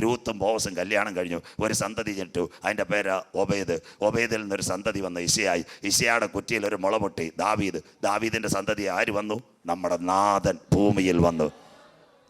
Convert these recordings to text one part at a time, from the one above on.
രൂത്തും ബോവസും കല്യാണം കഴിഞ്ഞു. ഒരു സന്തതി ജനിച്ചു അതിന്റെ പേര് ഒബേദ്. ഒബേദിൽ നിന്നൊരു സന്തതി വന്നു ഇസയായി ഇസയാടെ കുറ്റിയിൽ ഒരു മുള പൊട്ടി. ദാവീദ്. ദാവീദിന്റെ സന്തതി ആര് വന്നു? നമ്മുടെ നാഥൻ ഭൂമിയിൽ വന്നു.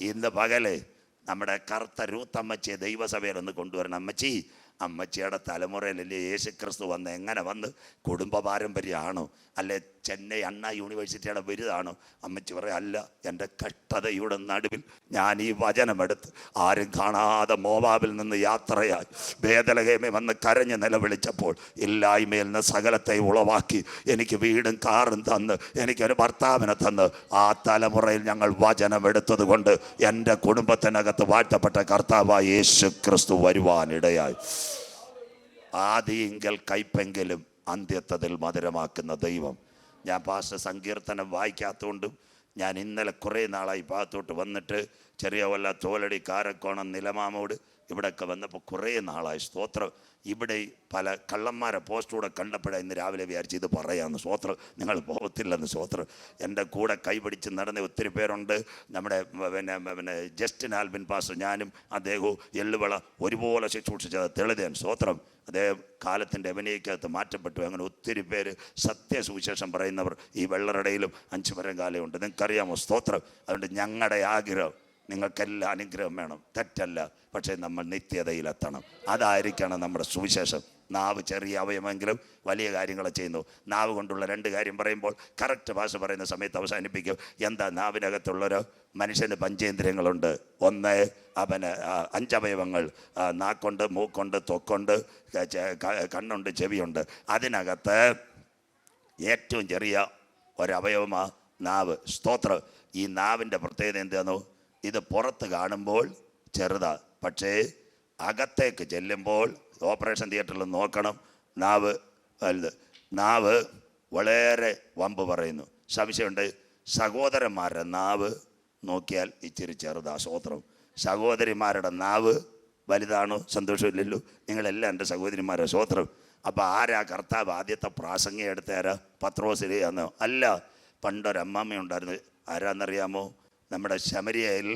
ഇന്ന് പകൽ നമ്മുടെ കറുത്ത രൂത്തമ്മച്ചിയെ ദൈവസഭയിൽ ഒന്ന് കൊണ്ടുവരണം. അമ്മച്ചി അമ്മച്ചിയുടെ തലമുറയിലല്ലേ യേശു ക്രിസ്തു വന്ന് എങ്ങനെ വന്ന് കുടുംബ പാരമ്പര്യമാണോ? അല്ലെ ചെന്നൈ അണ്ണ യൂണിവേഴ്സിറ്റിയുടെ ബിരുദാണോ അമ്മച്ചി പറയും അല്ല എന്റെ കഷ്ടതയുടെ നടുവിൽ ഞാൻ ഈ വചനമെടുത്ത് ആരും കാണാതെ മോവാബിൽ നിന്ന് യാത്രയായി വേദലഹേമി വന്ന് കരഞ്ഞ് നിലവിളിച്ചപ്പോൾ ഇല്ലായ്മയിൽ നിന്ന് സകലത്തെ ഉളവാക്കി എനിക്ക് വീടും കാറും തന്ന് എനിക്കൊരു ഭർത്താവിനെ തന്ന് ആ തലമുറയിൽ ഞങ്ങൾ വചനമെടുത്തത് കൊണ്ട് എന്റെ കുടുംബത്തിനകത്ത് വാഴ്ത്തപ്പെട്ട കർത്താവായ യേശു ക്രിസ്തു വരുവാനിടയായി. ആദിയെങ്കിൽ കയ്പെങ്കിലും അന്ത്യത്തതിൽ മധുരമാക്കുന്ന ദൈവം. ഞാൻ പാസ്റ്റർ സങ്കീർത്തനം വായിക്കാത്തതുകൊണ്ടും ഞാൻ ഇന്നലെ കുറേ നാളായി ഭാഗത്തോട്ട് വന്നിട്ട് ചെറിയ വല്ല തോലടി കാരക്കോണം നിലമാമോട് ഇവിടെയൊക്കെ വന്നപ്പോൾ കുറേ നാളായി. സ്തോത്രം. ഇവിടെ പല കള്ളന്മാരെ പോസ്റ്റൂടെ കണ്ടപ്പോഴാണ് ഇന്ന് രാവിലെ വിചാരിച്ച് ഇത് പറയാമെന്ന് സ്തോത്രം. നിങ്ങൾ പോകത്തില്ലെന്ന് സ്തോത്രം. എന്റെ കൂടെ കൈപിടിച്ച് നടന്ന ഒത്തിരി പേരുണ്ട്. നമ്മുടെ പിന്നെ പിന്നെ ജസ്റ്റിൻ ആൽബിൻ പാസ് ഞാനും അദ്ദേഹവും എള്ളുവിള ഒരുപോലെ ശുശ്രൂഷിച്ചത് തെളിതേൻ. സ്തോത്രം. അദ്ദേഹം കാലത്തിന്റെ അഭിനയിക്കകത്ത് മാറ്റപ്പെട്ടു. അങ്ങനെ ഒത്തിരി പേര് സത്യസുവിശേഷം പറയുന്നവർ ഈ വെള്ളറടയിലും അഞ്ചു പരം കാലമുണ്ട് നിങ്ങൾക്കറിയാമോ സ്തോത്രം? അതുകൊണ്ട് ഞങ്ങളുടെ ആഗ്രഹം നിങ്ങൾക്കെല്ലാം അനുഗ്രഹം വേണം. തെറ്റല്ല. പക്ഷേ നമ്മൾ നിത്യതയിലെത്തണം. അതായിരിക്കണം നമ്മുടെ സുവിശേഷം. നാവ് ചെറിയ അവയവമെങ്കിലും വലിയ കാര്യങ്ങൾ ചെയ്യുന്നു. നാവ് കൊണ്ടുള്ള രണ്ട് കാര്യം പറയുമ്പോൾ കറക്റ്റ് ഭാഷ പറയുന്ന സമയത്ത് അവസാനിപ്പിക്കും. എന്താ നാവിനകത്തുള്ളൊരു മനുഷ്യന് പഞ്ചേന്ദ്രിയങ്ങളുണ്ട്. ഒന്ന് അവന് അഞ്ചവയവങ്ങൾ നാക്കുണ്ട് മൂക്കുണ്ട് തൊക്കുണ്ട് കണ്ണുണ്ട് ചെവിയുണ്ട്. അതിനകത്ത് ഏറ്റവും ചെറിയ ഒരവയവമാണ് നാവ്. സ്തോത്രം. ഈ നാവിന്റെ പ്രത്യേകത എന്താണോ? ഇത് പുറത്ത് കാണുമ്പോൾ ചെറുതാ. പക്ഷേ അകത്തേക്ക് ചെല്ലുമ്പോൾ ഓപ്പറേഷൻ തിയേറ്ററിൽ നോക്കണം. നാവ് വലുത്. നാവ് വളരെ വമ്പ് പറയുന്നു. സംശയമുണ്ട്? സഹോദരന്മാരുടെ നാവ് നോക്കിയാൽ ഇച്ചിരി ചെറുതാ സ്വോത്രം. സഹോദരിമാരുടെ നാവ് വലുതാണോ? സന്തോഷമില്ലല്ലോ. നിങ്ങളെല്ലാം എന്റെ സഹോദരിമാരുടെ സ്വോത്രം. അപ്പോൾ ആരാ കർത്താവ് ആദ്യത്തെ പ്രാസംഗം എടുത്തേരാ പത്രോസിലി എന്നോ അല്ല പണ്ടൊരമ്മാമ്മ ഉണ്ടായിരുന്നു ആരാന്നറിയാമോ? നമ്മുടെ ശമരിയയിൽ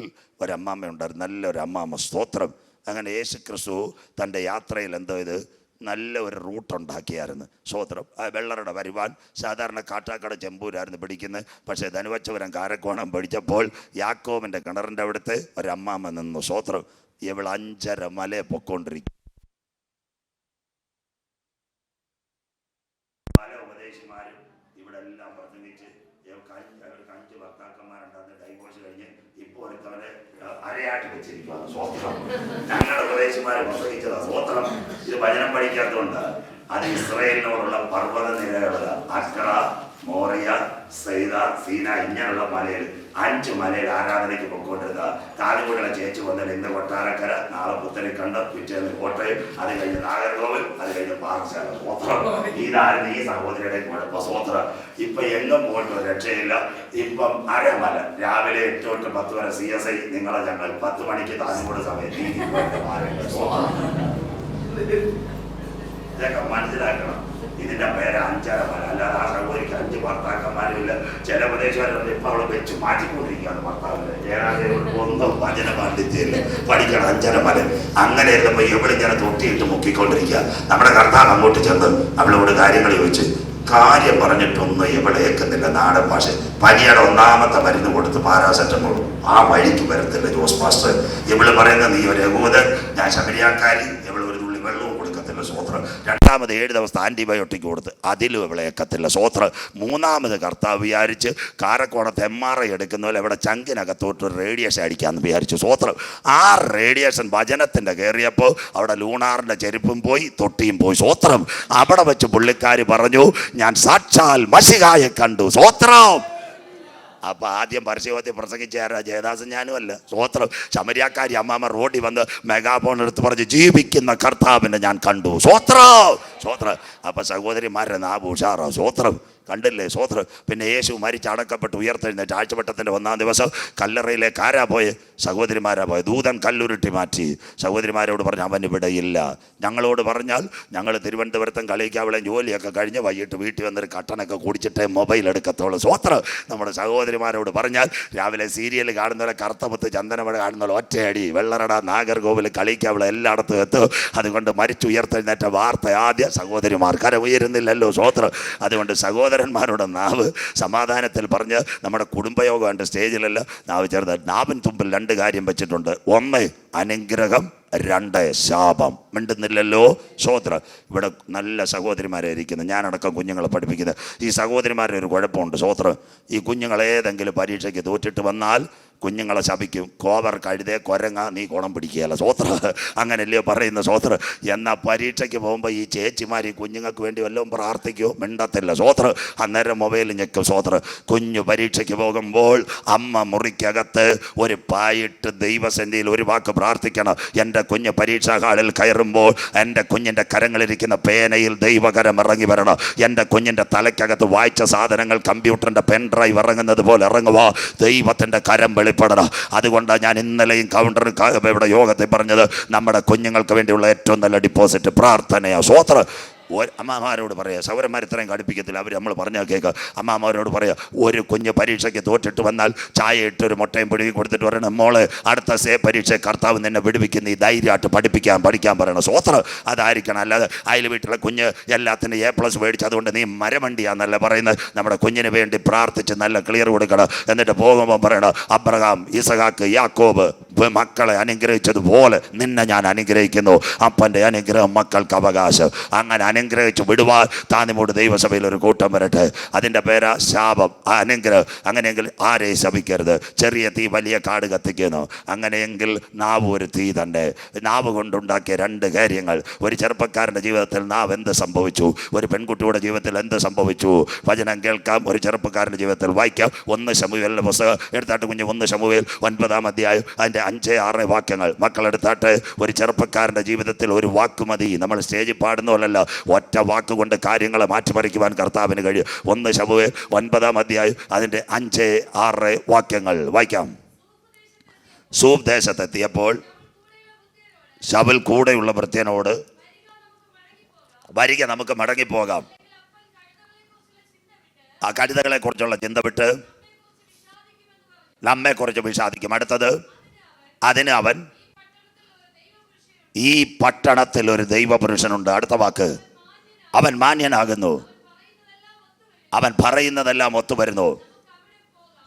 ഒരമ്മാമ്മ ഉണ്ടായിരുന്നു. നല്ലൊരു അമ്മാമ്മ സ്തോത്രം. അങ്ങനെ യേശു ക്രിസ്തു തന്റെ യാത്രയിൽ എന്തോ ഇത് നല്ല ഒരു റൂട്ട് ഉണ്ടാക്കിയായിരുന്നു. സ്തോത്രം. ആ വെള്ളറുടെ വരുവാൻ സാധാരണ കാട്ടാക്കട ചെമ്പൂരായിരുന്നു പിടിക്കുന്നത്. പക്ഷേ ധനുവച്ചപുരം കാരക്കോണം പിടിച്ചപ്പോൾ യാക്കോവിന്റെ കിണറിന്റെ അവിടുത്തെ ഒരമ്മാമ്മ നിന്നു. സ്തോത്രം. ഇവൾ അഞ്ചര മലയെ പൊക്കോണ്ടിരിക്കും പല ഉപദേശിമാരും ഇവിടെ എല്ലാം പ്രസംഗിച്ച് ഇവർക്ക് അഞ്ച് അവർക്ക് അഞ്ച് ഭർത്താക്കന്മാരുണ്ടാകുന്ന ഡൈവോഴ്സ് കഴിഞ്ഞ് ഇപ്പോൾ ഒരുത്തവരെ അരയാട്ട് വെച്ചിരിക്കുകയാണ് സ്വോത്രം ഞങ്ങളുടെ പ്രദേശമാരെ പ്രസംഗിച്ചതാ സ്വോത്രം ഇത് ഭജനം പഠിക്കാത്തതുകൊണ്ട് അത് ഇസ്രയേലിനോടുള്ള പർവത നിരകളുടെ അക്ര മോറിയ സൈദ സീന ഇങ്ങനെയുള്ള മലയിൽ അഞ്ച് മലയിൽ ആരാധനയ്ക്ക് പൊക്കോണ്ടിരുന്ന താലിമുടികളെ ചേച്ചി വന്നാൽ ഇന്ന് കൊട്ടാരക്കര നാളെ പുത്തനെ കണ്ട് പിറ്റേന്ന് കോട്ടയം അത് കഴിഞ്ഞ് നാഗർകോവിൽ അത് കഴിഞ്ഞ് പാറശാല സ്വോത്രം ഇതായിരുന്നു ഈ സഹോദരിയുടെ കുഴപ്പം. സ്വോത്രം ഇപ്പൊ എങ്ങും പോയിട്ട് രക്ഷയില്ല. ഇപ്പം അരമല. രാവിലെ എട്ട് തൊട്ട് പത്ത് വരെ സി എസ് ഐ നിങ്ങളെ ഞങ്ങൾ പത്ത് മണിക്ക് താലിമുട സമയത്ത് ഇതൊക്കെ മനസ്സിലാക്കണം. ഇതിന്റെ പേര് അഞ്ചര മല അല്ലാതെ ആ സഹോദരിക്ക് അഞ്ച് ഭർത്താക്കന്മാരുമില്ല ചില പ്രദേശങ്ങളിൽ ഇപ്പൊ അവളെ വെച്ച് മാറ്റിക്കൊണ്ടിരിക്കുകയാണ് ഭർത്താവിന്റെ പാണ്ഡിത്യമില്ല പഠിക്കണം അഞ്ചര മല. അങ്ങനെ ഇരുന്നപ്പോ എവിടിങ്ങനെ തൊട്ടിയിട്ട് മുക്കിക്കൊണ്ടിരിക്കുക. നമ്മുടെ കർത്താവ് അങ്ങോട്ട് ചെന്ന് അവളോട് കാര്യങ്ങൾ ചോദിച്ച് കാര്യം പറഞ്ഞിട്ടൊന്നും എവിടെ ഏക്കുന്നില്ല നാടൻ ഭാഷ. പനിയുടെ ഒന്നാമത്തെ മരുന്ന് കൊടുത്ത് പാരാസെറ്റമോൾ. ആ വഴിക്ക് വരത്തില്ല ജോസ് മാസ്റ്റർ ഇവൾ പറയുന്ന നീ ഒരു യഹൂദൻ ഞാൻ ശബരിയാക്കാരി. കൊടുക്കത്തില്ല സ്വോത്രം രണ്ടാമത് ഏഴ് ദിവസത്തെ ആന്റിബയോട്ടിക് കൊടുത്ത് അതിലും ഇവിടെ ഏക്കത്തില്ല. സ്വോത്രം മൂന്നാമത് കർത്താവ് വിചാരിച്ച് കാരക്കോണത്ത് എം ആർ ഐ എടുക്കുന്ന പോലെ ഇവിടെ ചങ്കിനകത്തോട്ട് റേഡിയേഷൻ അടിക്കാമെന്ന് വിചാരിച്ചു. സ്വോത്രം ആ റേഡിയേഷൻ ഭജനത്തിന്റെ കയറിയപ്പോൾ അവിടെ ലൂണാറിന്റെ ചെരുപ്പും പോയി തൊട്ടിയും പോയി. സ്വോത്രം അവിടെ വെച്ച് പുള്ളിക്കാർ പറഞ്ഞു ഞാൻ സാക്ഷാൽ മഷികായെ കണ്ടു. സ്വോത്രം അപ്പൊ ആദ്യം പരസ്യവത്തിൽ പ്രസംഗിച്ച ജയദാസൻ ഞാനും അല്ല. സ്വോത്രം ശമരിയാക്കാരി അമ്മാമ്മ റോഡിൽ വന്ന് മെഗാഫോൺ എടുത്ത് പറഞ്ഞ് ജീവിക്കുന്ന കർത്താവിനെ ഞാൻ കണ്ടു. സ്വോത്രം സ്വോത്രം അപ്പം സഹോദരിമാരുടെ നാവ് ഉഷാറോ. സ്വോത്രം കണ്ടില്ലേ? സ്വോത്രം പിന്നെ യേശു മരിച്ച് അടക്കപ്പെട്ട് ഉയർത്തെഴുന്നേറ്റ് ആഴ്ചവട്ടത്തിന്റെ ഒന്നാം ദിവസം കല്ലറയിലെ കാരാ പോയെ? സഹോദരിമാരാ പോയെ. ദൂതൻ കല്ലുരുട്ടി മാറ്റി. സഹോദരിമാരോട് പറഞ്ഞു അവൻ ഇവിടെ ഇല്ല ഞങ്ങളോട് പറഞ്ഞാൽ ഞങ്ങൾ തിരുവനന്തപുരത്തും കളിക്കാവിളെ ജോലിയൊക്കെ കഴിഞ്ഞ് വൈകിട്ട് വീട്ടിൽ വന്നൊരു കട്ടനൊക്കെ കുടിച്ചിട്ടേ മൊബൈൽ എടുക്കത്തുള്ളൂ. സോത്ര നമ്മുടെ സഹോദരിമാരോട് പറഞ്ഞാൽ രാവിലെ സീരിയൽ കാണുന്നവരെ കറുത്തമുത്ത് ചന്ദനമഴ കാണുന്ന ഒറ്റയടി വെള്ളറട നാഗർകോവിൽ കളിക്കാവിളെ എല്ലായിടത്തും എത്തും. അതുകൊണ്ട് മരിച്ചുയർത്തെഴുന്നേറ്റ വാർത്ത ആദ്യ സഹോദരിമാർ കര ഉയരുന്നില്ലല്ലോ സ്വോത്രം അതുകൊണ്ട് സഹോദരന്മാരുടെ നാവ് സമാധാനത്തിൽ പറഞ്ഞ് നമ്മുടെ കുടുംബയോഗമുണ്ട് സ്റ്റേജിലല്ല നാവ് ചേർത്ത് നാവിൻ തുമ്പിൽ രണ്ട് കാര്യം വെച്ചിട്ടുണ്ട്. ഒന്ന് അനുഗ്രഹം. രണ്ട് ശാപം. മിണ്ടുന്നില്ലല്ലോ ശ്രോത്ര ഇവിടെ നല്ല സഹോദരിമാരെ ഇരിക്കുന്നത് ഞാനടക്കം കുഞ്ഞുങ്ങളെ പഠിപ്പിക്കുന്നത്. ഈ സഹോദരിമാരുടെ ഒരു കുഴപ്പമുണ്ട് ശ്രോത്ര ഈ കുഞ്ഞുങ്ങൾ ഏതെങ്കിലും പരീക്ഷയ്ക്ക് തോറ്റിട്ട് വന്നാൽ കുഞ്ഞുങ്ങളെ ശപിക്കും. കോവർ കഴുതേ കൊരങ്ങ നീ കുണം പിടിക്കുകയല്ല. സ്വോത്ര അങ്ങനെയല്ലയോ പറയുന്ന സ്വോത്ര എന്നാൽ പരീക്ഷയ്ക്ക് പോകുമ്പോൾ ഈ ചേച്ചിമാർ ഈ കുഞ്ഞുങ്ങൾക്ക് വേണ്ടി വല്ലതും പ്രാർത്ഥിക്കോ? മിണ്ടത്തില്ല. സ്വോത്ര അന്നേരം മൊബൈൽ ഞെക്കും സ്വോത്ര കുഞ്ഞു പരീക്ഷയ്ക്ക് പോകുമ്പോൾ അമ്മ മുറിക്കകത്ത് ഒരു പായിട്ട് ദൈവസന്ധിയിൽ ഒരു വാക്ക് പ്രാർത്ഥിക്കണം. എന്റെ കുഞ്ഞ് പരീക്ഷാ ഹാളിൽ കയറുമ്പോൾ എന്റെ കുഞ്ഞിന്റെ കരങ്ങളിരിക്കുന്ന പേനയിൽ ദൈവകരം ഇറങ്ങി വരണം. എന്റെ കുഞ്ഞിന്റെ തലയ്ക്കകത്ത് വായിച്ച സാധനങ്ങൾ കമ്പ്യൂട്ടറിന്റെ പെൻ ഡ്രൈവ് ഇറങ്ങുന്നത് പോലെ ഇറങ്ങുക ദൈവത്തിന്റെ കരം വെളിപ്പെടണം? അതുകൊണ്ടാണ് ഞാൻ ഇന്നലെയും കൗണ്ടർ ഇവിടെ യോഗത്തിൽ പറഞ്ഞത് നമ്മുടെ കുഞ്ഞുങ്ങൾക്ക് വേണ്ടിയുള്ള ഏറ്റവും നല്ല ഡിപ്പോസിറ്റ് പ്രാർത്ഥനയാണ് സ്വോത്ര അമ്മമാരോട് പറയാം സൗരന്മാർ ഇത്രയും കടുപ്പിക്കത്തില്ല അവർ നമ്മൾ പറഞ്ഞാൽ കേൾക്കുക അമ്മമാരോട് പറയാം ഒരു കുഞ്ഞ് പരീക്ഷയ്ക്ക് തോറ്റിട്ട് വന്നാൽ ചായ ഇട്ട് ഒരു മുട്ടയും പിടിവി കൊടുത്തിട്ട് പറയണം മോൾ അടുത്ത സേ പരീക്ഷ കർത്താവ് നിന്നെ വിടുവിക്കുന്ന ഈ ധൈര്യമായിട്ട് പഠിപ്പിക്കാൻ പഠിക്കാൻ പറയണം. സ്വോത്രം. അതായിരിക്കണം. അല്ലാതെ അയൽ വീട്ടിലെ കുഞ്ഞ് എല്ലാത്തിനും എ പ്ലസ് മേടിച്ച് അതുകൊണ്ട് നീ മരമണ്ടിയാന്നല്ല പറയുന്നത് നമ്മുടെ കുഞ്ഞിന് വേണ്ടി പ്രാർത്ഥിച്ച് നല്ല ക്ലിയർ കൊടുക്കണം. എന്നിട്ട് പോകുമ്പോൾ പറയണം അബ്രഹാം ഇസഹാക്ക് യാക്കോബ് മക്കളെ അനുഗ്രഹിച്ചതുപോലെ നിന്നെ ഞാൻ അനുഗ്രഹിക്കുന്നു. അപ്പന്റെ അനുഗ്രഹം മക്കൾക്ക് അവകാശം. അങ്ങനെ അനുഗ്രഹിച്ച് വിടുവാൻ താൻ നമ്മുടെ ദൈവസഭയിൽ ഒരു കൂട്ടം വരട്ടെ. അതിന്റെ പേരാ ശാപം. ആ അനുഗ്രഹം അങ്ങനെയെങ്കിൽ ആരെയും ശപിക്കരുത്? ചെറിയ തീ വലിയ കാട് കത്തിക്കുന്നു. അങ്ങനെയെങ്കിൽ നാവ് ഒരു തീ തന്നെ. നാവ് കൊണ്ടുണ്ടാക്കിയ രണ്ട് കാര്യങ്ങൾ. ഒരു ചെറുപ്പക്കാരന്റെ ജീവിതത്തിൽ നാവ് എന്ത് സംഭവിച്ചു? ഒരു പെൺകുട്ടിയുടെ ജീവിതത്തിൽ എന്ത് സംഭവിച്ചു? വചനം കേൾക്കാം. ഒരു ചെറുപ്പക്കാരന്റെ ജീവിതത്തിൽ വായിക്കാം. ഒന്ന് ശമുവേലിന്റെ പുസ്തകം. എടുത്താട്ട് കുഞ്ഞ് ഒന്ന് ശമുവേൽ ഒൻപതാം അധ്യായം. അതിന്റെ അഞ്ച് ആറ് വാക്യങ്ങൾ. മക്കളെടുത്താട്ട് ഒരു ചെറുപ്പക്കാരന്റെ ജീവിതത്തിൽ ഒരു വാക്കുമതി നമ്മൾ സ്റ്റേജിൽ പാടുന്ന പോലല്ല. ഒറ്റ വാക്കുകൊണ്ട് കാര്യങ്ങളെ മാറ്റിമറിക്കുവാൻ കർത്താവിന് കഴിയും. ഒന്ന് ശബുവെ ഒൻപതാം അധ്യായം അതിന്റെ അഞ്ച് ആറ് വാക്യങ്ങൾ വായിക്കാം. സൂപ് ദേശത്തെത്തിയപ്പോൾ ശബൽ കൂടെയുള്ള ഭൃത്യനോട് വരിക നമുക്ക് മടങ്ങിപ്പോകാം. ആ കഴുതകളെ കുറിച്ചുള്ള ചിന്ത വിട്ട് നമ്മെ കുറിച്ച് വിഷാദിക്കും. അടുത്തത് അതിന് അവൻ ഈ പട്ടണത്തിൽ ഒരു ദൈവപുരുഷനുണ്ട്. അടുത്ത വാക്ക് അവൻ മാന്യനാകുന്നു. അവൻ പറയുന്നതെല്ലാം ഒത്തുവരുന്നു.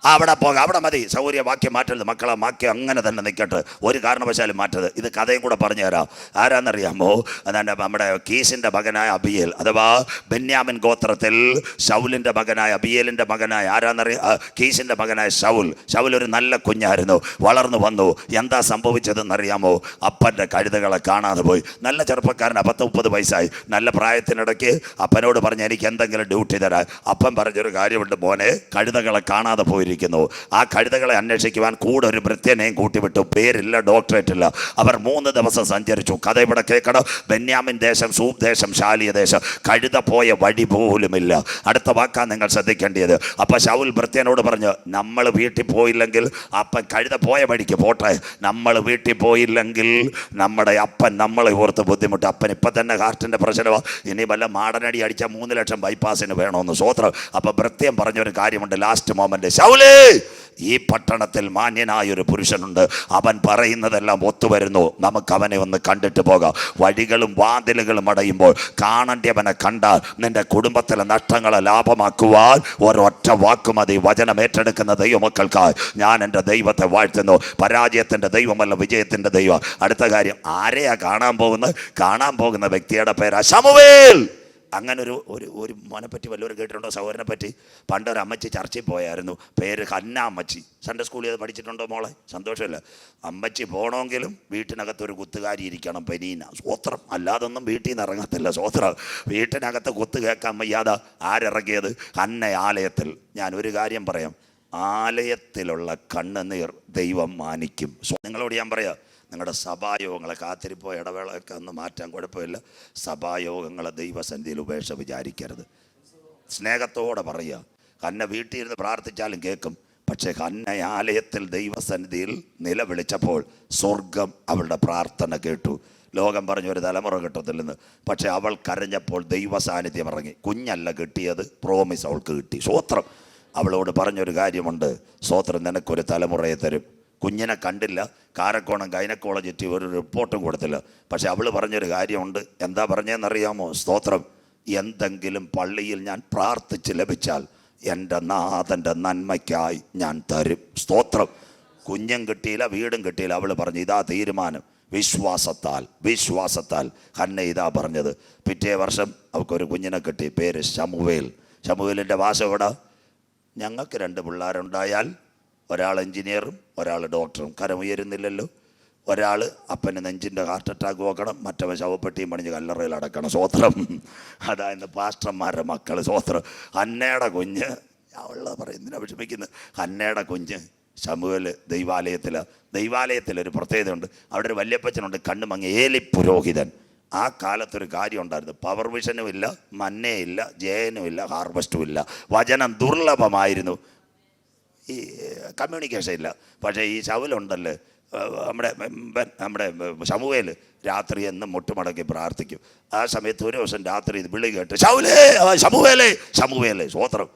അവിടെ പോകാം. അവിടെ മതി. സൗകര്യ വാക്യം മാറ്റരുത്. മക്കളെ വാക്യം അങ്ങനെ തന്നെ നിൽക്കട്ടെ ഒരു കാരണവശാലും മാറ്റരുത്. ഇത് കഥയും കൂടെ പറഞ്ഞു തരാം. ആരാന്നറിയാമോ? അതാണ്ട് നമ്മുടെ കീസിന്റെ മകനായ അബിയേൽ അഥവാ ബെന്യാമിൻ ഗോത്രത്തിൽ ഷൗലിന്റെ മകനായ അബിയേലിന്റെ മകനായ ആരാന്നറിയ കീസിന്റെ മകനായ ഷൗൽ ഷൗൽ ഒരു നല്ല കുഞ്ഞായിരുന്നു. വളർന്നു വന്നു. എന്താ സംഭവിച്ചതെന്നറിയാമോ? അപ്പന്റെ കഴുതകളെ കാണാതെ പോയി. നല്ല ചെറുപ്പക്കാരൻ പത്ത് മുപ്പത് വയസ്സായി. നല്ല പ്രായത്തിനിടയ്ക്ക് അപ്പനോട് പറഞ്ഞ് എനിക്ക് എന്തെങ്കിലും ഡ്യൂട്ടി തരാൻ. അപ്പൻ പറഞ്ഞൊരു കാര്യമുണ്ട് മോനെ കഴുതകളെ കാണാതെ പോയിരിക്കുന്നു ആ കഴുതകളെ അന്വേഷിക്കുവാൻ കൂടെ ഒരു ഭൃത്യനെയും കൂട്ടിവിട്ടു. പേരില്ല ഡോക്ടറേറ്റ് ഇല്ല അവർ മൂന്ന് ദിവസം സഞ്ചരിച്ചു. കഥ ഇവിടെ കേൾക്കണം. ബെന്യാമിൻ ദേശം സൂപ് ദേശം ശാലിയ ദേശം. കഴുത പോയ വഴി പോലുമില്ല. അടുത്ത വാക്കാ നിങ്ങൾ ശ്രദ്ധിക്കേണ്ടത്. അപ്പം ഷൗൽ ഭൃത്യനോട് പറഞ്ഞു നമ്മൾ വീട്ടിൽ പോയില്ലെങ്കിൽ അപ്പൻ കഴുത പോയ വഴിക്ക് പോട്ടെ. നമ്മൾ വീട്ടിൽ പോയില്ലെങ്കിൽ നമ്മുടെ അപ്പൻ നമ്മളെ ഓർത്ത് ബുദ്ധിമുട്ട്. അപ്പൻ ഇപ്പം തന്നെ ഹാർട്ടിന്റെ പ്രശ്നമാണ് ഇനി വല്ല മാടനടി അടിച്ച മൂന്ന് ലക്ഷം ബൈപ്പാസിന് വേണമെന്ന് സ്വോത്രം അപ്പം ഭൃത്യം പറഞ്ഞൊരു കാര്യമുണ്ട് ലാസ്റ്റ് മൊമെന്റ്. ശൗലേ ഈ പട്ടണത്തിൽ മാന്യനായ ഒരു പുരുഷനുണ്ട്. അവൻ പറയുന്നതെല്ലാം ഒത്തുവരുന്നു. നമുക്ക് അവനെ ഒന്ന് കണ്ടിട്ട് പോകാം. വഴികളും വാതിലുകളും അടയുമ്പോൾ കാണേണ്ടവനെ കണ്ടാൽ നിന്റെ കുടുംബത്തിലെ നഷ്ടങ്ങളെ ലാഭമാക്കുവാൻ ഒരൊറ്റ വാക്കുമതി വചനം ഏറ്റെടുക്കുന്ന ദൈവമക്കൾക്കായി ഞാൻ എന്റെ ദൈവത്തെ വാഴ്ത്തുന്നു. പരാജയത്തിന്റെ ദൈവമല്ല വിജയത്തിന്റെ ദൈവം. അടുത്ത കാര്യം ആരെയാ കാണാൻ പോകുന്നത്? കാണാൻ പോകുന്ന വ്യക്തിയുടെ പേരാ ശമുവേൽ. അങ്ങനെ ഒരു ഒരു ഒരു പറ്റി വല്ലവരും കേട്ടിട്ടുണ്ടോ? സഹോദരനെ പറ്റി പണ്ട് ഒരു അമ്മച്ചി ചർച്ചയിൽ പോയായിരുന്നു. പേര് ഹന്ന അമ്മച്ചി. സൺഡേ സ്കൂളിൽ അത് പഠിച്ചിട്ടുണ്ടോ മോളെ? സന്തോഷമല്ല. അമ്മച്ചി പോകണമെങ്കിലും വീട്ടിനകത്ത് ഒരു കുത്തുകാരി ഇരിക്കണം പെനീന. സ്വോത്രം അല്ലാതൊന്നും വീട്ടിൽ നിന്ന് ഇറങ്ങത്തില്ല സ്വോത്രം വീട്ടിനകത്ത് കുത്ത് കേൾക്കാൻ വയ്യാതെ. ആരിറങ്ങിയത് ഹന്ന ആലയത്തിൽ. ഞാൻ ഒരു കാര്യം പറയാം. ആലയത്തിലുള്ള കണ്ണുനീർ ദൈവം മാനിക്കും. നിങ്ങളോട് ഞാൻ പറയാം. നിങ്ങളുടെ സഭായോഗങ്ങളെ കാത്തിരിപ്പോ ഇടവേളയൊക്കെ ഒന്ന് മാറ്റാൻ കുഴപ്പമില്ല. സഭായോഗങ്ങളെ ദൈവസന്ധിയിൽ ഉപേക്ഷ വിചാരിക്കരുത്. സ്നേഹത്തോടെ പറയുക. കന്നെ വീട്ടിൽ ഇരുന്ന് പ്രാർത്ഥിച്ചാലും കേൾക്കും. പക്ഷേ കന്നെ ആലയത്തിൽ ദൈവസന്നിധിയിൽ നിലവിളിച്ചപ്പോൾ സ്വർഗം അവളുടെ പ്രാർത്ഥന കേട്ടു. ലോകം പറഞ്ഞു ഒരു തലമുറ കിട്ടത്തില്ലെന്ന്. പക്ഷേ അവൾ കരഞ്ഞപ്പോൾ ദൈവ സാന്നിധ്യം ഇറങ്ങി. കുഞ്ഞല്ല കിട്ടിയത് പ്രോമിസ് അവൾക്ക് കിട്ടി. സ്വോത്രം അവളോട് പറഞ്ഞൊരു കാര്യമുണ്ട്. സ്വോത്രം നിനക്കൊരു തലമുറയെ തരും. കുഞ്ഞിനെ കണ്ടില്ല. കാരക്കോണം ഗൈനക്കോളജിറ്റി ഒരു റിപ്പോർട്ടും കൊടുത്തില്ല. പക്ഷെ അവൾ പറഞ്ഞൊരു കാര്യമുണ്ട്. എന്താ പറഞ്ഞതെന്നറിയാമോ സ്തോത്രം. എന്തെങ്കിലും പള്ളിയിൽ ഞാൻ പ്രാർത്ഥിച്ച് ലഭിച്ചാൽ എന്റെ നാഥന്റെ നന്മയ്ക്കായി ഞാൻ തരും. സ്തോത്രം. കുഞ്ഞും കിട്ടിയില്ല വീടും കിട്ടിയില്ല. അവൾ പറഞ്ഞു ഇതാ തീരുമാനം. വിശ്വാസത്താൽ വിശ്വാസത്താൽ. ഹന്ന ഇതാ പറഞ്ഞത്. പിറ്റേ വർഷം അവൾക്കൊരു കുഞ്ഞിനെ കിട്ടി. പേര് ശമുവേൽ. ശമുവേലിന്റെ ഭാഷ ഞങ്ങൾക്ക് രണ്ട് പിള്ളേരുണ്ടായാൽ ഒരാൾ എഞ്ചിനീയറും ഒരാൾ ഡോക്ടറും. കരമുയരുന്നില്ലല്ലോ. ഒരാൾ അപ്പന് നെഞ്ചിന്റെ ഹാർട്ട് അറ്റാക്ക് നോക്കണം മറ്റവൻ ശവപ്പെട്ടിയും പണിഞ്ഞ് കല്ലറയിൽ അടക്കണം. സ്വോത്രം അതാ ഇന്ന് പാസ്റ്റർമാരുടെ മക്കൾ സ്വോത്രം അന്നയുടെ കുഞ്ഞ് അവളെ പറയുന്നതിനാ വിഷമിക്കുന്നത് അന്നയുടെ കുഞ്ഞ് ശമുവൽ ദൈവാലയത്തിൽ ദൈവാലയത്തിൽ ഒരു പ്രത്യേകതയുണ്ട്. അവിടെ ഒരു വല്യപ്പച്ചനുണ്ട് കണ്ണു മങ്ങി ഏലി പുരോഹിതൻ. ആ കാലത്തൊരു കാര്യം ഉണ്ടായിരുന്നു. പവർ വിഷനും ഇല്ല മന്നയില്ല ജയനും ഇല്ല ഹാർവസ്റ്റും ഇല്ല. വചനം ദുർലഭമായിരുന്നു. ഈ കമ്മ്യൂണിക്കേഷൻ ഇല്ല. പക്ഷേ ഈ ശവലുണ്ടല്ലോ നമ്മുടെ നമ്മുടെ ശമുവേൽ രാത്രി എന്നും മുട്ടുമടക്കി പ്രാർത്ഥിക്കും. ആ സമയത്ത് ഒരു ദിവസം രാത്രി ഇത് വിളി കേട്ട് ശൗലേ ശമുവേലേ ശമുവേലേ സ്വോത്രം.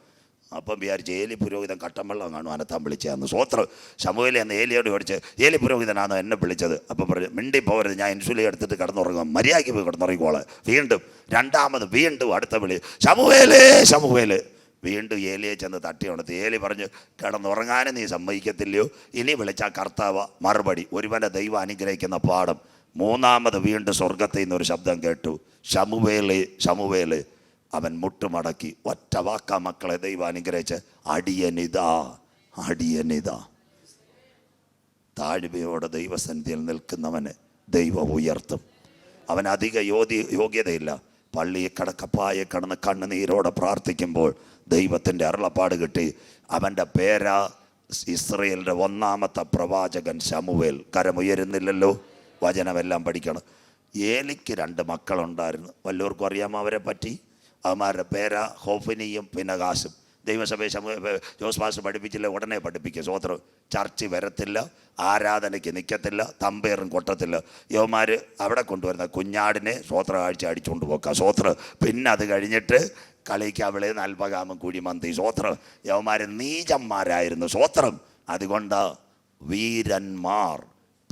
അപ്പം വിചാരിച്ച് ഏലി പുരോഹിതൻ കട്ടമ്പള്ളം കാണും അനത്താൻ വിളിച്ചതെന്ന്. സ്വോത്രം ശമുവേലി എന്ന് ഏലിയോട് ചോദിച്ച് ഏലി പുരോഹിതനാണോ എന്നെ വിളിച്ചത്? അപ്പം പറഞ്ഞു മിണ്ടി പോകരുത് ഞാൻ ഇൻസുലി എടുത്തിട്ട് കിടന്നുറങ്ങും. മര്യാദയ്ക്ക് പോയി കിടന്നുറങ്ങിക്കോളെ. വീണ്ടും രണ്ടാമത് വീണ്ടും അടുത്ത വിളി ശമുവേലേ ശമുവേലേ. വീണ്ടും ഏലിയെ ചെന്ന് തട്ടി ഉണർത്തി. ഏലി പറഞ്ഞ് കിടന്നുറങ്ങാനും നീ സമ്മതിക്കത്തില്ലയോ? ഇനി വിളിച്ച കർത്താവ് മറുപടി. ഒരുവന്റെ ദൈവം അനുഗ്രഹിക്കുന്ന പാഠം. മൂന്നാമത് വീണ്ടും സ്വർഗത്തിൽ നിന്നൊരു ശബ്ദം കേട്ടു. ശമുവേൽ ശമുവേൽ അവൻ മുട്ടുമടക്കി. ഒറ്റ വാക്ക മക്കളെ ദൈവം അനുഗ്രഹിച്ച് അടിയനിതാ അടിയനിതാ. താഴ്മയോടെ ദൈവസന്നിധിയിൽ നിൽക്കുന്നവന് ദൈവം ഉയർത്തും. അവൻ അധിക യോഗ്യതയില്ല. പള്ളിയെ കടക്കപ്പായെ കടന്ന് കണ്ണുനീരോടെ പ്രാർത്ഥിക്കുമ്പോൾ ദൈവത്തിന്റെ അരുളപ്പാട് കിട്ടി. അവന്റെ പേരാ ഇസ്രയേലിന്റെ ഒന്നാമത്തെ പ്രവാചകൻ ശമുവേൽ. കരമുയരുന്നില്ലല്ലോ വചനമെല്ലാം പഠിക്കണം. ഏലിക്ക് രണ്ട് മക്കളുണ്ടായിരുന്നു. വല്ലവർക്കും അറിയാമോ അവരെ പറ്റി? അവന്മാരുടെ പേരാ ഹോഫിനിയും പിനകാശും. ദൈവസഭയെ ജോസ് പാസ് പഠിപ്പിച്ചില്ല ഉടനെ പഠിപ്പിക്കും. സ്വോത്രം ചർച്ച് വരത്തില്ല ആരാധനയ്ക്ക് നിൽക്കത്തില്ല തമ്പേറും കൊട്ടത്തില്ല. യവന്മാർ അവിടെ കൊണ്ടുവരുന്ന കുഞ്ഞാടിനെ സ്വോത്ര കാഴ്ച അടിച്ചുകൊണ്ട് പോക്കാം. സ്വോത്ര പിന്നെ അത് കഴിഞ്ഞിട്ട് കളിക്ക് അവളെ നൽപകാമം കുഴിമന്തി സ്വോത്രം യവന്മാർ നീചന്മാരായിരുന്നു. സ്വോത്രം അതുകൊണ്ട് വീരന്മാർ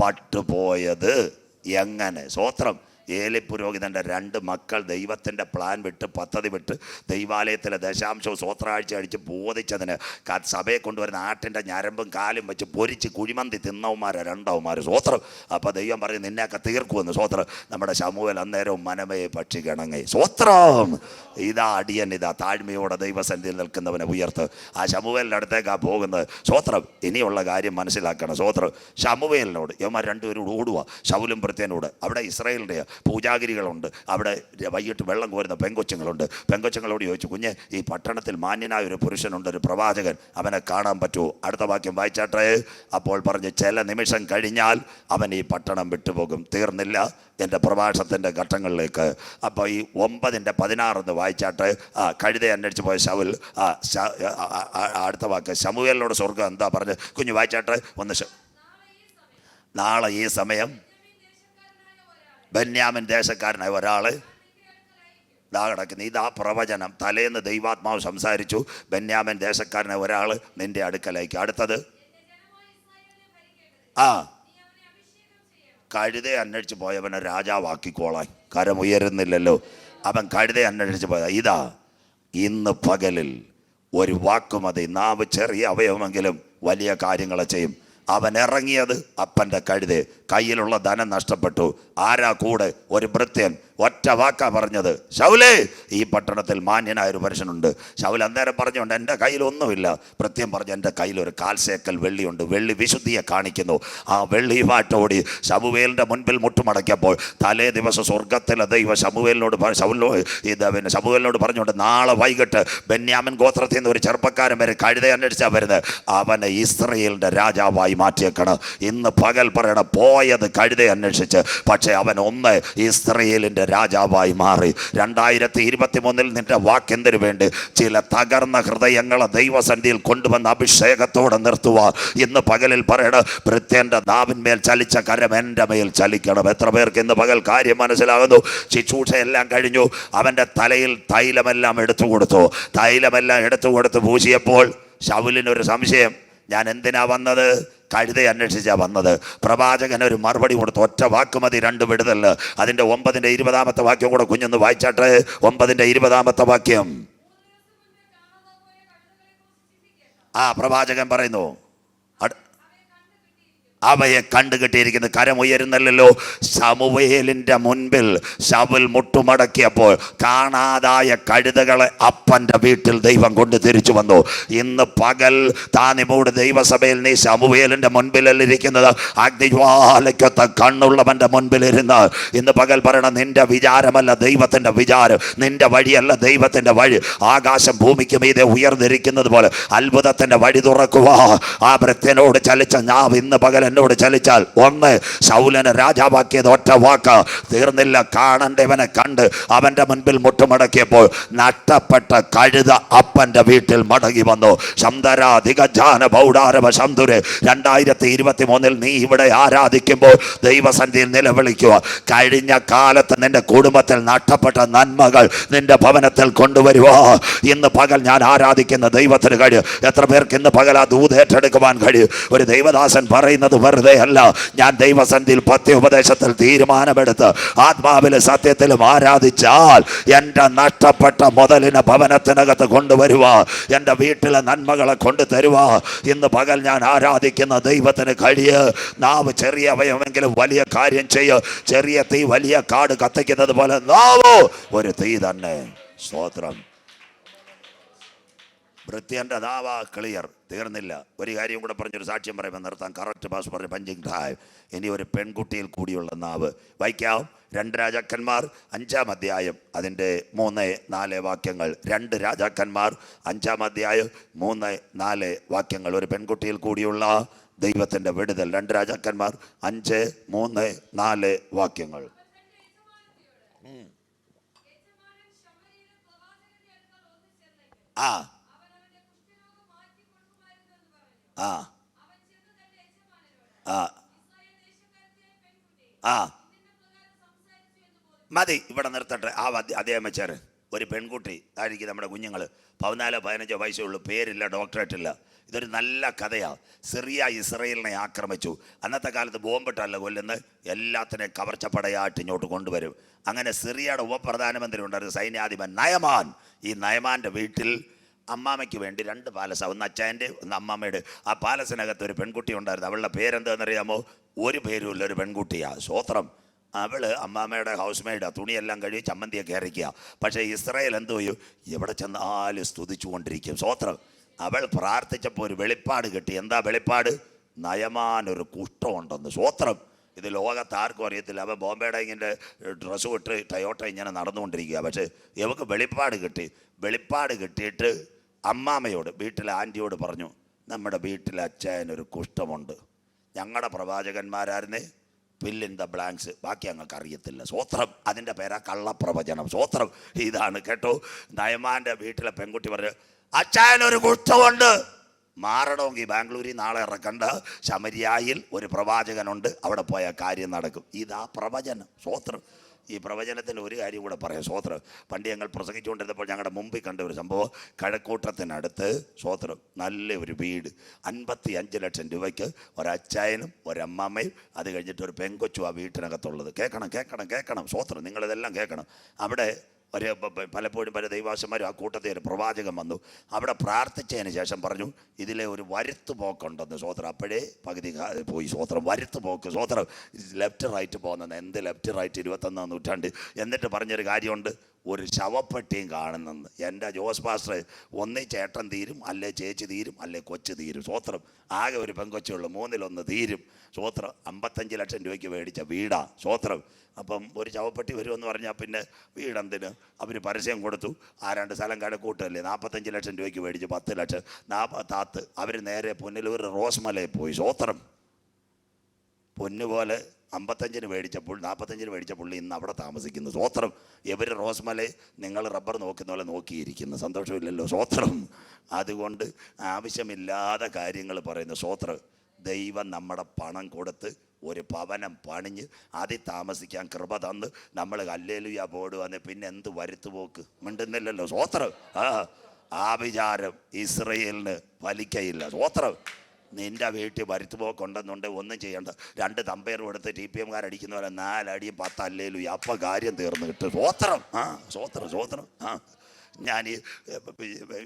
പട്ടുപോയത്. എങ്ങനെ? സ്വോത്രം ഏലി പുരോഹിതന്റെ രണ്ട് മക്കൾ ദൈവത്തിന്റെ പ്ലാൻ വിട്ട് പദ്ധതി വിട്ട് ദൈവാലയത്തിലെ ദശാംശവും സ്വോത്രാഴ്ച അടിച്ച് ബോധിച്ചതിന് സഭയെ കൊണ്ടുവരുന്ന ആട്ടിന്റെ ഞരമ്പും കാലും വെച്ച് പൊരിച്ച് കുഴിമന്തി തിന്നവന്മാരെ രണ്ടവന്മാർ സ്വോത്രം. അപ്പോൾ ദൈവം പറഞ്ഞ് നിന്നെയൊക്കെ തീർക്കുമെന്ന്. സ്വോത്രം. നമ്മുടെ സമൂഹൽ അന്നേരവും മനമയെ പക്ഷി കിണങ്ങി. സ്വോത്രം. ഇതാ അടിയൻ ഇതാ താഴ്മയോടെ ദൈവസന്നിധിയിൽ നിൽക്കുന്നവനെ ഉയർത്ത്. ആ ശമുവേലിന്റെ അടുത്തേക്കാണ് പോകുന്നത്. സ്വോത്രം. ഇനിയുള്ള കാര്യം മനസ്സിലാക്കണം. സ്വോത്രം. ശമുവേലിനോട് യമ്മ രണ്ടുപേരോട് ഓടുക ശൗലും പ്രത്യേനോട്. അവിടെ ഇസ്രായേലിന്റെ പൂജാഗിരികളുണ്ട്. അവിടെ വൈകിട്ട് വെള്ളം കോരുന്ന പെങ്കൊച്ചുങ്ങളുണ്ട്. പെങ്കൊച്ചുങ്ങളോട് ചോദിച്ചു കുഞ്ഞ് ഈ പട്ടണത്തിൽ മാന്യനായ ഒരു പുരുഷനുണ്ട് ഒരു പ്രവാചകൻ. അവനെ കാണാൻ പറ്റുമോ? അടുത്ത വാക്യം വായിച്ചാട്ടെ. അപ്പോൾ പറഞ്ഞ് ചില നിമിഷം കഴിഞ്ഞാൽ അവൻ ഈ പട്ടണം വിട്ടുപോകും. തീർന്നില്ല എന്റെ പ്രഭാഷണത്തിന്റെ ഘട്ടങ്ങളിലേക്ക്. അപ്പോൾ ഈ ഒമ്പതിന്റെ പതിനാറെന്ന് വായിച്ചാട്ട്. ആ കഴുത അന്വേഷിച്ച് പോയ ശവുൽ ആ അടുത്ത വാക്ക് ശമുവേലിനോട് സ്വർഗം എന്താ പറഞ്ഞ്? കുഞ്ഞ് വായിച്ചാട്ട് ഒന്ന് നാളെ ഈ സമയം ബന്യാമിൻ ദേശക്കാരനായ ഒരാൾ ഇതാ കിടക്കുന്നു. ഇതാ പ്രവചനം. തലേന്ന് ദൈവാത്മാവ് സംസാരിച്ചു. ബന്യാമൻ ദേശക്കാരനെ ഒരാൾ നിന്റെ അടുക്കലേക്ക്. അടുത്തത്. ആ. കഴുതെ അന്വേഷിച്ച് പോയവനെ രാജാവാക്കിക്കോളാൻ. കരമുയരുന്നില്ലല്ലോ അവൻ കഴുതെ അന്വേഷിച്ച് പോയ ഇതാ. ഇന്ന് പകലിൽ ഒരു വാക്കുമതി. നാവ് ചെറിയ അവയവമെങ്കിലും വലിയ കാര്യങ്ങളെ ചെയ്യും. അവൻ ഇറങ്ങിയത് അപ്പന്റെ കഴുതെ. കയ്യിലുള്ള ധനം നഷ്ടപ്പെട്ടു. ആരാ കൂടെ? ഒരു ഭൃത്യൻ ഒറ്റ വാക്കാ പറഞ്ഞത്. ശൗലേ ഈ പട്ടണത്തിൽ മാന്യനായ ഒരു പുരുഷനുണ്ട്. ശൗൽ അന്നേരം പറഞ്ഞുകൊണ്ട് എന്റെ കയ്യിലൊന്നുമില്ല പ്രത്യം പറഞ്ഞു എന്റെ കയ്യിൽ ഒരു കാൽസേക്കൽ വെള്ളിയുണ്ട്. വെള്ളി വിശുദ്ധിയെ കാണിക്കുന്നു. ആ വെള്ളിയുമായിട്ടോടി ശമുവേലിന്റെ മുൻപിൽ മുട്ടുമടക്കിയപ്പോൾ തലേ ദിവസം സ്വർഗത്തിലെ ദൈവ ശമുവേലിനോട് പ- ശൗലോ ഇത് പിന്നെ ശമുവേലിനോട് പറഞ്ഞുകൊണ്ട് നാളെ വൈകിട്ട് ബെന്യാമൻ ഗോത്രത്തിൽ നിന്ന് ഒരു ചെറുപ്പക്കാരൻ വരെ കഴുത അന്വേഷിച്ചാൽ വരുന്നത് അവനെ ഇസ്രയേലിന്റെ രാജാവായി മാറ്റിയേക്കണം. ഇന്ന് പകൽ പറയണം പോയത് കഴുത അന്വേഷിച്ച്. പക്ഷേ അവൻ ഒന്ന് ഇസ്രയേലിന്റെ രാജാവായി മാറി. രണ്ടായിരത്തി ഇരുപത്തി മൂന്നിൽ നിന്റെ വാക്കെന്തിനു വേണ്ടി? ചില തകർന്ന ഹൃദയങ്ങളെ ദൈവസന്ധിയിൽ കൊണ്ടുവന്ന അഭിഷേകത്തോടെ നിർത്തുക ഇന്ന് പകലിൽ പറയണ ഭൃത്യന്റെ നാവിന്മേൽ ചലിച്ച കരം എന്റെ മേൽ ചലിക്കണം. എത്ര പേർക്ക് ഇന്ന് പകൽ കാര്യം മനസ്സിലാകുന്നു? ശിശൂഷയെല്ലാം കഴിഞ്ഞു. അവന്റെ തലയിൽ തൈലമെല്ലാം എടുത്തു കൊടുത്തു. തൈലമെല്ലാം എടുത്തു കൊടുത്ത് പൂശിയപ്പോൾ ശൗലിനൊരു സംശയം ഞാൻ എന്തിനാ വന്നത്? കഴുത അന്വേഷിച്ചാ വന്നത്. പ്രവാചകൻ ഒരു മറുപടി കൊടുത്ത് ഒറ്റ വാക്ക് മതി രണ്ട് വിടുതൽ അതിന്റെ ഒമ്പതിന്റെ ഇരുപതാമത്തെ വാക്യം കൂടെ കുഞ്ഞൊന്ന് വായിച്ചാട്ടെ. ഒമ്പതിന്റെ ഇരുപതാമത്തെ വാക്യം. ആ പ്രവാചകൻ പറയുന്നു അവയെ കണ്ടു കരമുയരുന്നല്ലോ ശമുവേലിന്റെ മുൻപിൽ ശവൽ മുട്ടുമടക്കിയപ്പോൾ കാണാതായ കഴുതകളെ അപ്പന്റെ വീട്ടിൽ ദൈവം കൊണ്ട് തിരിച്ചു വന്നു. ഇന്ന് പകൽ താനിമൂട് ദൈവസഭയിൽ നീ സമുവേലിന്റെ മുൻപിലല്ല ഇരിക്കുന്നത്? അഗ്നിജ്വാലയ്ക്കൊത്ത കണ്ണുള്ളവന്റെ മുൻപിലിരുന്ന് ഇന്ന് പകൽ പറയണം നിന്റെ വിചാരമല്ല ദൈവത്തിന്റെ വിചാരം നിന്റെ വഴിയല്ല ദൈവത്തിന്റെ വഴി. ആകാശം ഭൂമിക്ക് മീതെ ഉയർന്നിരിക്കുന്നത് പോലെ അത്ഭുതത്തിന്റെ വഴി തുറക്കുക ആ ഭൃത്യനോട് ചലിച്ച ഞാൻ ഇന്ന് പകൽ എന്നോട് ചലിച്ചാൽ ഒന്ന് ശൗലനെ രാജാവാക്കിയത് ഒറ്റ വാക്ക്. തീർന്നില്ല കാണണ്ടവനെ കണ്ട് അവന്റെ മുൻപിൽ മുട്ടുമടക്കിയപ്പോൾ നഷ്ടപ്പെട്ട കഴുത അപ്പന്റെ വീട്ടിൽ മടങ്ങി വന്നു. ശന്തര ദിഗജാന പൗഡാരവ ശന്തുര് രണ്ടായിരത്തി ഇരുപത്തി മൂന്നിൽ നീ ഇവിടെ ആരാധിക്കുമ്പോൾ ദൈവസന്ധിയിൽ നിലവിളിക്കുക. കഴിഞ്ഞ കാലത്ത് നിന്റെ കുടുംബത്തിൽ നഷ്ടപ്പെട്ട നന്മകൾ നിന്റെ ഭവനത്തിൽ കൊണ്ടുവരുക. ഇന്ന് പകൽ ഞാൻ ആരാധിക്കുന്ന ദൈവത്തിന് കഴിയും എത്ര പേർക്ക് ഇന്ന് പകൽ ആ ദൂത് ഏറ്റെടുക്കുവാൻ കഴിയും ഒരു ദൈവദാസൻ പറയുന്നത് വെറുതെ അല്ല ഞാൻ ദൈവസന്ധിയിൽ പത്യ ഉപദേശത്തിൽ തീരുമാനമെടുത്ത് ആത്മാവിലെ സത്യത്തിലും ആരാധിച്ചാൽ എന്റെ നഷ്ടപ്പെട്ട മുതലിനെ ഭവനത്തിനകത്ത് കൊണ്ടുവരുക എന്റെ വീട്ടിലെ നന്മകളെ കൊണ്ടു തരുക ഇന്ന് പകൽ ഞാൻ ആരാധിക്കുന്ന ദൈവത്തിന് കഴിയ. നാവ് ചെറിയ അവയവമെങ്കിലും വലിയ കാര്യം ചെയ്യ. ചെറിയ തീ വലിയ കാട് കത്തിക്കുന്നത് പോലെ നാവോ. ഒരു തീ തന്നെ. സ്തോത്രം. വൃത്തിയന്റെ നാവ ക്ലിയർ. തീർന്നില്ല. ഒരു കാര്യം കൂടെ പറഞ്ഞൊരു സാക്ഷ്യം പറയുമ്പോൾ നിർത്താം. കറക്റ്റ് പാസ് പറഞ്ഞ് പഞ്ചിങ് ടൈം ഇനി ഒരു പെൺകുട്ടിയിൽ കൂടിയുള്ള നാവ്. വായിക്കാം. രണ്ട് രാജാക്കന്മാർ. അഞ്ചാം അധ്യായം. അതിന്റെ മൂന്ന് നാല് വാക്യങ്ങൾ. രണ്ട് രാജാക്കന്മാർ. അഞ്ചാം അധ്യായം. മൂന്ന് നാല് വാക്യങ്ങൾ. ഒരു പെൺകുട്ടിയിൽ കൂടിയുള്ള ദൈവത്തിന്റെ വിടുതൽ. രണ്ട് രാജാക്കന്മാർ. അഞ്ച് മൂന്ന് നാല് വാക്യങ്ങൾ. ആ. ആ. ആ. ആ. മതി ഇവിടെ നിർത്തട്ടെ. ആ അദ്ദേഹം വെച്ചാറ് ഒരു പെൺകുട്ടി ആയിരിക്കും നമ്മുടെ കുഞ്ഞുങ്ങൾ പതിനാലോ പതിനഞ്ചോ വയസ്സേ ഉള്ളൂ. പേരില്ല ഡോക്ടറേറ്റ് ഇല്ല. ഇതൊരു നല്ല കഥയാണ് സിറിയ ഇസ്രയേലിനെ ആക്രമിച്ചു. അന്നത്തെ കാലത്ത് ബോംബിട്ടല്ല കൊല്ലുന്ന എല്ലാത്തിനെയും കവർച്ചപ്പടയായിട്ട് ഇങ്ങോട്ട് കൊണ്ടുവരും. അങ്ങനെ സിറിയയുടെ ഉപപ്രധാനമന്ത്രി ഉണ്ടായിരുന്നു സൈന്യാധിപൻ നയമാൻ. ഈ നയമാന്റെ വീട്ടിൽ അമ്മാമയ്ക്ക് വേണ്ടി രണ്ട് പാലസ. ഒന്ന് അച്ചായന്റെ ഒന്ന് അമ്മാമ്മയുടെ. ആ പാലസിനകത്ത് ഒരു പെൺകുട്ടി ഉണ്ടായിരുന്നു. അവളുടെ പേരെന്താണെന്നറിയാമോ? ഒരു പേരുമില്ല ഒരു പെൺകുട്ടിയാണ് സ്വോത്രം. അവൾ അമ്മാമ്മയുടെ ഹൗസ് മെയ്ഡാ തുണിയെല്ലാം കഴുകി ചമ്മന്തിയൊക്കെ ഇറക്കുക പക്ഷേ ഇസ്രായേൽ എന്തോ ചെയ്യും? എവിടെ ചെന്നാലും സ്തുതിച്ചുകൊണ്ടിരിക്കും. സ്വോത്രം. അവൾ പ്രാർത്ഥിച്ചപ്പോൾ ഒരു വെളിപ്പാട് കിട്ടി. എന്താ വെളിപ്പാട്? നയമാനൊരു കുഷ്ഠമുണ്ടെന്ന് സ്വോത്രം. ഇത് ലോകത്ത് ആർക്കും അറിയത്തില്ല. അവൻ ബോംബെയുടെ ഇങ്ങനെ ഡ്രസ്സ് വിട്ട് ടയോട്ട ഇങ്ങനെ നടന്നുകൊണ്ടിരിക്കുക. പക്ഷേ ഇവക്ക് വെളിപ്പാട് കിട്ടി. വെളിപ്പാട് കിട്ടിയിട്ട് അമ്മാമ്മയോട് വീട്ടിലെ ആന്റിയോട് പറഞ്ഞു നമ്മുടെ വീട്ടിലെ അച്ചായനൊരു കുഷ്ഠമുണ്ട്. ഞങ്ങളുടെ പ്രവാചകന്മാരായിരുന്നേ ഫിൽ ഇൻ ദ ബ്ലാങ്ക്സ് ബാക്കി ഞങ്ങൾക്ക് അറിയത്തില്ല. സ്വോത്രം. അതിന്റെ പേരാ കള്ളപ്രവചനം. സ്വോത്രം. ഇതാണ് കേട്ടോ. നയമാന്റെ വീട്ടിലെ പെൺകുട്ടി പറഞ്ഞു അച്ചായനൊരു കുഷ്ഠമുണ്ട്. മാറണമെങ്കിൽ ബാംഗ്ലൂരിൽ നാളെ ഇറക്കണ്ട. ശമരിയായിൽ ഒരു പ്രവാചകനുണ്ട്. അവിടെ പോയ കാര്യം നടക്കും. ഇതാ പ്രവചനം സ്വോത്രം. ഈ പ്രവചനത്തിൽ ഒരു കാര്യം കൂടെ പറയാം. സ്വോത്രം. പണ്ട് ഞങ്ങൾ പ്രസംഗിച്ചുകൊണ്ടിരുന്നപ്പോൾ ഞങ്ങളുടെ മുമ്പിൽ കണ്ട ഒരു സംഭവം. കഴക്കൂട്ടത്തിനടുത്ത് സ്വോത്രം. നല്ല ഒരു വീട്. അൻപത്തി അഞ്ച് ലക്ഷം രൂപയ്ക്ക് ഒരച്ചായനും ഒരമ്മമ്മയും അത് കഴിഞ്ഞിട്ട് ഒരു പെങ്കൊച്ചു ആ വീട്ടിനകത്തുള്ളത്. കേൾക്കണം കേൾക്കണം കേൾക്കണം. സ്വോത്രം. നിങ്ങളിതെല്ലാം കേൾക്കണം. അവിടെ ഒരു പലപ്പോഴും പല ദൈവാസന്മാരും ആ കൂട്ടത്തിൽ ഒരു പ്രവാചകൻ വന്നു. അവിടെ പ്രാർത്ഥിച്ചതിന് ശേഷം പറഞ്ഞു ഇതിലെ ഒരു വരുത്ത് പോക്കുണ്ടെന്ന് സ്വോത്രം അപ്പോഴേ പകുതി പോയി സ്വോത്രം വരുത്ത് പോക്ക് സ്വോത്രം ലെഫ്റ്റ് റൈറ്റ് പോകുന്നത് എന്ത് ലെഫ്റ്റ് റൈറ്റ് ഇരുപത്തൊന്നാം നൂറ്റാണ്ട്. എന്നിട്ട് പറഞ്ഞൊരു കാര്യമുണ്ട്. ഒരു ശവപ്പെട്ടിയും കാണുന്നെന്ന്. എന്റെ ജോസ് പാസ്റ്റർ ഒന്നേ ചേട്ടൻ തീരും അല്ലേ ചേച്ചി തീരും അല്ലേ കൊച്ചു തീരും. സ്വോത്രം ആകെ ഒരു പെങ്കൊച്ചുള്ളൂ മൂന്നിലൊന്ന് തീരും. സ്വോത്രം അമ്പത്തഞ്ച് ലക്ഷം രൂപയ്ക്ക് മേടിച്ച വീടാ സ്വോത്രം അപ്പം ഒരു ശവപ്പെട്ടി വരുമെന്ന് പറഞ്ഞാൽ പിന്നെ വീടെന്തിന്? അവർ പരസ്യം കൊടുത്തു. ആ രണ്ട് സ്ഥലം കടക്കൂട്ടല്ലേ നാൽപ്പത്തഞ്ച് ലക്ഷം രൂപയ്ക്ക് മേടിച്ച് പത്ത് ലക്ഷം. നാൽപ്പത്താത്ത് അവർ നേരെ പുനലൂർ റോസ്മലയിൽ പോയി. സ്വോത്രം പൊന്നുപോലെ അമ്പത്തഞ്ചിന് മേടിച്ച പുള്ളി നാൽപ്പത്തഞ്ചിന് മേടിച്ച പുള്ളി ഇന്ന് അവിടെ താമസിക്കുന്നു. സ്വോത്രം ഇവർ റോസ്മലെ നിങ്ങൾ റബ്ബർ നോക്കുന്ന പോലെ നോക്കിയിരിക്കുന്നു. സന്തോഷമില്ലല്ലോ സ്വോത്രം അതുകൊണ്ട് ആവശ്യമില്ലാതെ കാര്യങ്ങൾ പറയുന്നു. സ്വോത്രം ദൈവം നമ്മുടെ പണം കൊടുത്ത് ഒരു ഭവനം പണിഞ്ഞ് അതിൽ താമസിക്കാൻ കൃപ തന്ന് നമ്മൾ കല്ലേലുയ പോടുവന്ന് പിന്നെ എന്ത് വരുത്തുപോക്ക് മിണ്ടുന്നില്ലല്ലോ സ്വോത്രം ആ ആ വിചാരം ഇസ്രയേലിന് വലിക്കയില്ല സ്വോത്രം നിന്റെ വീട്ടിൽ വരുത്തുമ്പോൾ പോക്കുണ്ടെന്നുണ്ട് ഒന്നും ചെയ്യണ്ട. രണ്ട് തമ്പയറും എടുത്ത് ടി പി എംകാരടിക്കുന്ന പോലെ നാലടിയും പത്തല്ലേലും അപ്പം കാര്യം തീർന്നു കിട്ടും. സ്വോത്രം ആ സ്വോത്രം സ്വോത്രം ആ. ഞാൻ ഈ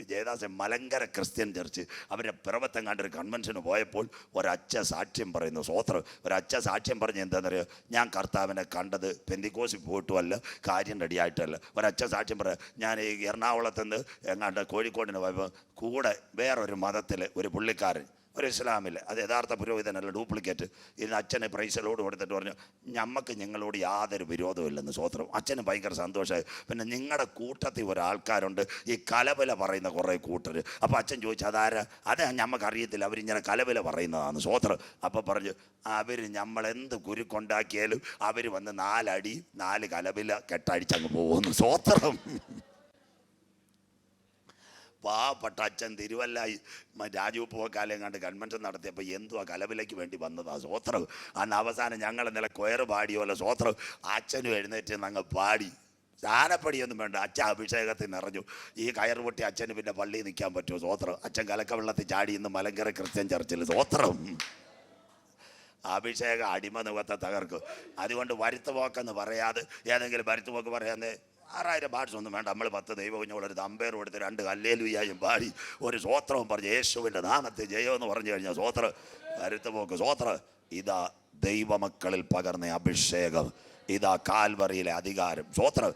ജയദാസൻ മലങ്കര ക്രിസ്ത്യൻ ചർച്ച് അവരെ പിറവത്തെങ്ങാണ്ട് കണ്ടൊരു കൺവെൻഷന് പോയപ്പോൾ ഒരച്ഛ സാക്ഷ്യം പറയുന്നു. സ്വോത്രം ഒരച്ഛ സാക്ഷ്യം പറഞ്ഞ് എന്താണെന്നറിയോ ഞാൻ കർത്താവിനെ കണ്ടത് പെന്തിക്കോസിൽ പോയിട്ടുമല്ല കാര്യം റെഡിയായിട്ടല്ല. ഒരച്ഛ സാക്ഷ്യം പറയാം. ഞാൻ ഈ എറണാകുളത്ത് നിന്ന് എങ്ങാണ്ട് കോഴിക്കോടിന് പോയപ്പോൾ കൂടെ വേറൊരു മതത്തിൽ ഒരു പുള്ളിക്കാരൻ ഒരു ഇസ്ലാമിൽ അത് യഥാർത്ഥ പുരോഹിതനല്ല ഡ്യൂപ്ലിക്കേറ്റ്. ഇന്ന് അച്ഛന് പ്രൈസലോട് കൊടുത്തിട്ട് പറഞ്ഞു ഞമ്മക്ക് നിങ്ങളോട് യാതൊരു വിരോധമില്ലെന്ന് സ്വോത്രം അച്ഛന് ഭയങ്കര സന്തോഷമായി. പിന്നെ നിങ്ങളുടെ കൂട്ടത്തിൽ ഒരാൾക്കാരുണ്ട് ഈ കലബല പറയുന്ന കുറേ കൂട്ടർ അപ്പോൾ അച്ഛൻ ചോദിച്ചു അതാരാ? അത് ഞമ്മക്ക് അറിയത്തില്ല അവരിങ്ങനെ കലബല പറയുന്നതാണ് സ്വോത്രം അപ്പോൾ പറഞ്ഞു അവർ നമ്മളെന്ത് കുരുക്കൊണ്ടാക്കിയാലും അവർ വന്ന് നാലടി നാല് കലബില കെട്ടടിച്ചങ്ങ് പോകുന്നു സ്വോത്രം പാവപ്പെട്ട അച്ഛൻ തിരുവല്ല രാജു രാജീവ് പൂവക്കാലം കണ്ട് കൺവെൻഷൻ നടത്തിയപ്പോൾ എന്തുവാ കലവിലേക്ക് വേണ്ടി വന്നതാ സ്വോത്രം? അന്ന് അവസാനം ഞങ്ങൾ ഇന്നലെ കൊയറ് പാടിയോലെ സ്വോത്രം? അച്ഛനും എഴുന്നേറ്റ് അങ്ങ് പാടി. ചാനപ്പടിയൊന്നും വേണ്ട അച്ഛൻ അഭിഷേകത്തിൽ നിറഞ്ഞു. ഈ കയർ പൊട്ടി അച്ഛന് പിന്നെ പള്ളി നിൽക്കാൻ പറ്റുമോ സ്വോത്രം? അച്ഛൻ കലക്കവെള്ളത്തിൽ ചാടി ഇന്ന് മലങ്കര ക്രിസ്ത്യൻ ചർച്ചിൽ. സ്വോത്രം. അഭിഷേക അടിമ മുഖത്തെ തകർക്കും. അതുകൊണ്ട് വരുത്തുപോക്കെന്ന് പറയാതെ ഏതെങ്കിലും വരുത്തുപോക്ക് പറയാന്നേ ആറായിരം പാട്സ് ഒന്നും വേണ്ട. നമ്മൾ പത്ത് ദൈവകുഞ്ഞോട് ഒരു തമ്പേർ കൊടുത്ത് രണ്ട് കല്ലേലുയായും പാടി. ഒരു സ്വോത്രവും പറഞ്ഞു യേശുവിന്റെ നാമത്തെ ജയമെന്ന് പറഞ്ഞു കഴിഞ്ഞാൽ സ്വോത്ര. കരുത്ത് പോക്ക് സ്വോത്ര. ഇതാ ദൈവമക്കളിൽ പകർന്ന അഭിഷേകം. ഇതാ കാൽവറിയിലെ അധികാരം. സ്വോത്ര.